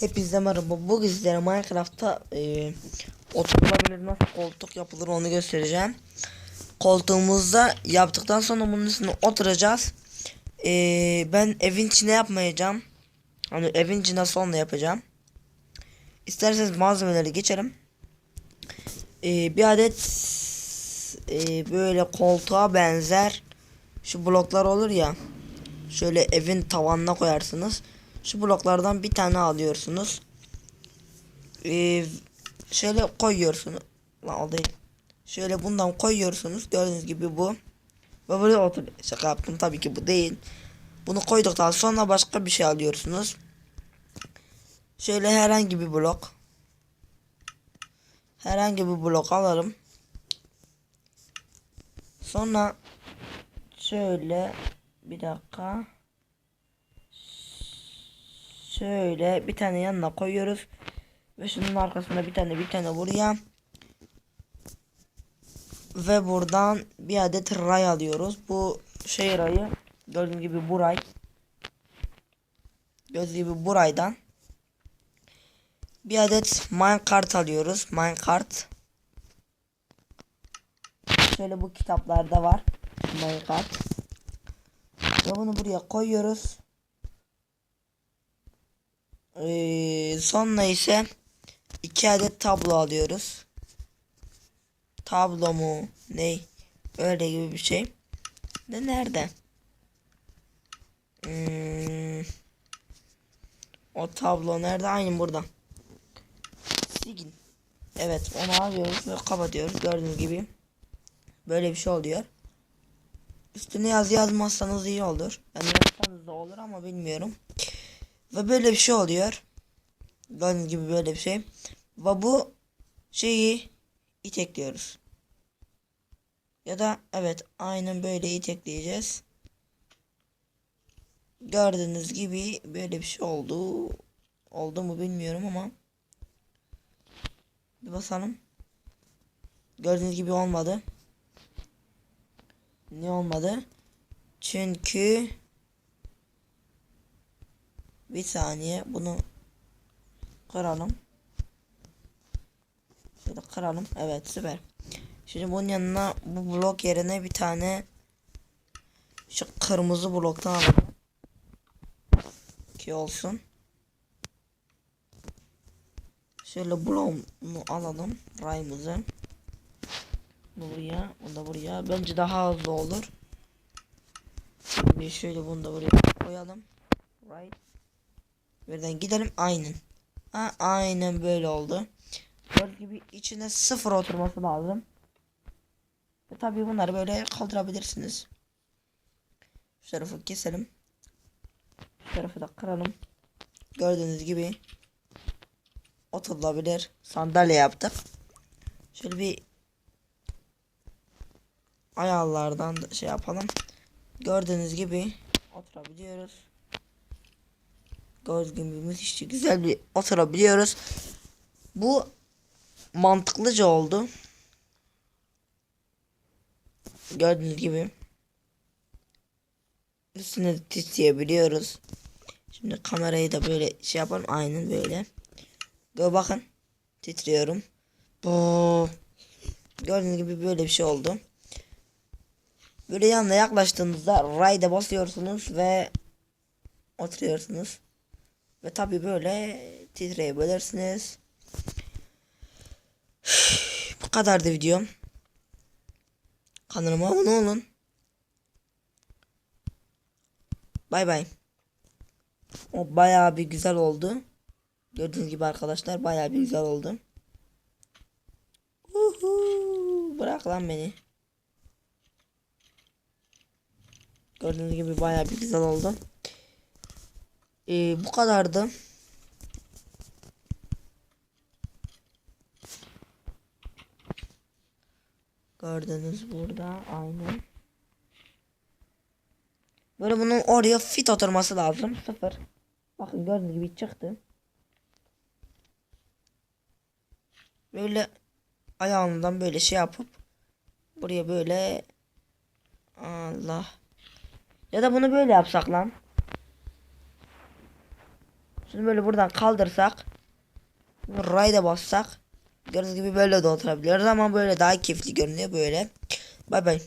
Hepinize merhaba. Bugün sizlere Minecraft'ta e, oturulabilir nasıl koltuk yapılır onu göstereceğim. Koltuğumuzda yaptıktan sonra bunun üstüne oturacağız. E, ben evin içine yapmayacağım. Hani evin içinde sonra yapacağım. İsterseniz malzemeleri geçelim. E, bir adet e, böyle koltuğa benzer şu bloklar olur ya. Şöyle evin tavanına koyarsınız. Şu bloklardan bir tane alıyorsunuz. Ee, şöyle koyuyorsunuz. Değil. Şöyle bundan koyuyorsunuz. Gördüğünüz gibi bu. Ve buraya otur. Şaka yaptım tabii ki bu değil. Bunu koyduktan sonra başka bir şey alıyorsunuz. Şöyle herhangi bir blok. Herhangi bir blok alırım. Sonra şöyle bir dakika. Şöyle bir tane yanına koyuyoruz. Ve şunun arkasına bir tane bir tane buraya. Ve buradan bir adet ray alıyoruz. Bu şey rayı gördüğünüz gibi bu ray. Gördüğünüz gibi bu raydan. Bir adet minecart alıyoruz. Minecart. Şöyle bu kitaplarda var. Minecart. Ve bunu buraya koyuyoruz. Ee, sonra ise iki adet tablo alıyoruz. Tablo mu? Ne? Öyle gibi bir şey. De nerede? Hmm, o tablo nerede? Aynı burada. Sigin. Evet onu alıyoruz ve kapatıyoruz. Gördüğünüz gibi. Böyle bir şey oluyor. Üstüne yazı yazmazsanız iyi olur. Yani yazsanız da olur ama bilmiyorum. Ve böyle bir şey oluyor. Gördüğünüz gibi böyle bir şey. Ve bu şeyi itekliyoruz. Ya da evet aynen böyle itekleyeceğiz. Gördüğünüz gibi böyle bir şey oldu. Oldu mu bilmiyorum ama. Bir basalım. Gördüğünüz gibi olmadı. Ne olmadı? Çünkü bir saniye bunu kıralım. Şöyle kıralım. Evet süper. Şimdi bunun yanına bu blok yerine bir tane şu kırmızı bloktan alalım. Ki olsun. Şöyle bloğunu alalım. Rayımızı. Buraya, bunu da buraya. Bence daha hızlı olur. Şimdi şöyle bunu da buraya koyalım. Right. Birden gidelim aynen. Ha, aynen böyle oldu. Gördüğünüz gibi içine sıfır oturması lazım. Ve tabii bunları böyle kaldırabilirsiniz. Şu tarafı keselim. Şu tarafı da kıralım. Gördüğünüz gibi oturulabilir sandalye yaptık. Şöyle bir ayarlardan da şey yapalım. Gördüğünüz gibi oturabiliyoruz. Gördüğünüz gibi müthiş güzel bir oturabiliyoruz. Bu mantıklıca oldu. Gördüğünüz gibi üstüne titreyebiliyoruz. Şimdi kamerayı da böyle şey yapalım. Aynen böyle. Gör bakın. Titriyorum. Bu Gördüğünüz gibi böyle bir şey oldu. Böyle yanına yaklaştığınızda rayda basıyorsunuz ve oturuyorsunuz. Ve tabi böyle titreyebilirsiniz. Bu kadardı videom. Kanalıma abone olun. Bay bay. O bayağı bir güzel oldu. Gördüğünüz gibi arkadaşlar bayağı bir güzel oldu. Uhu, bırak lan beni. Gördüğünüz gibi bayağı bir güzel oldu. Ee, bu kadardı. Gördünüz burada aynen. Böyle bunun oraya fit oturması lazım. Sıfır. Bakın gördüğünüz gibi çıktı. Böyle ayağından böyle şey yapıp buraya böyle Allah ya da bunu böyle yapsak lan. Şimdi böyle buradan kaldırsak. Rayda bassak. Gördüğünüz gibi böyle de oturabiliyoruz ama böyle daha keyifli görünüyor böyle. Bay bay.